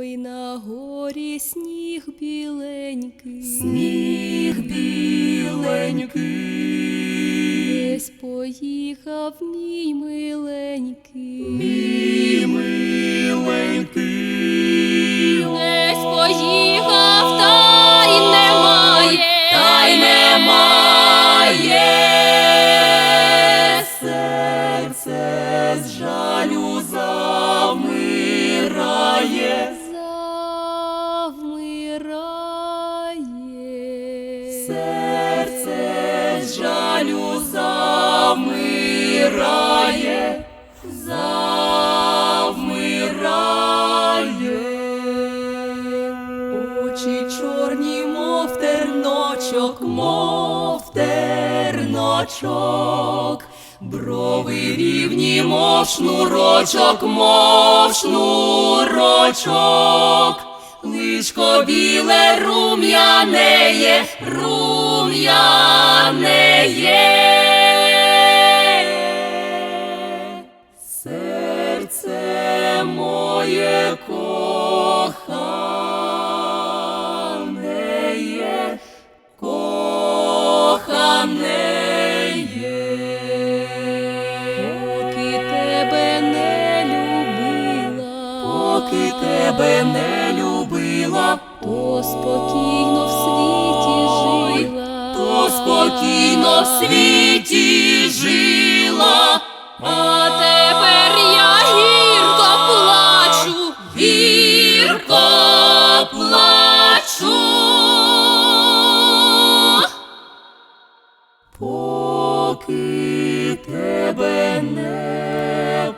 Ой, на горі сніг біленький, Сніг біленький, десь поїхав мій миленький, мій миленький, десь поїхав, та й немає, та й немає. Серце з Серце з жалю замирає, завмирає. Очі чорні, мов терночок, мов терночок. Брови рівні, мов шнурочок, мов шнурочок. Лишко біле рум'янеє. Поки тебе не любила, то спокійно в світі жила, то спокійно в світі жила, а тепер я гірко плачу, гірко плачу. Поки тебе не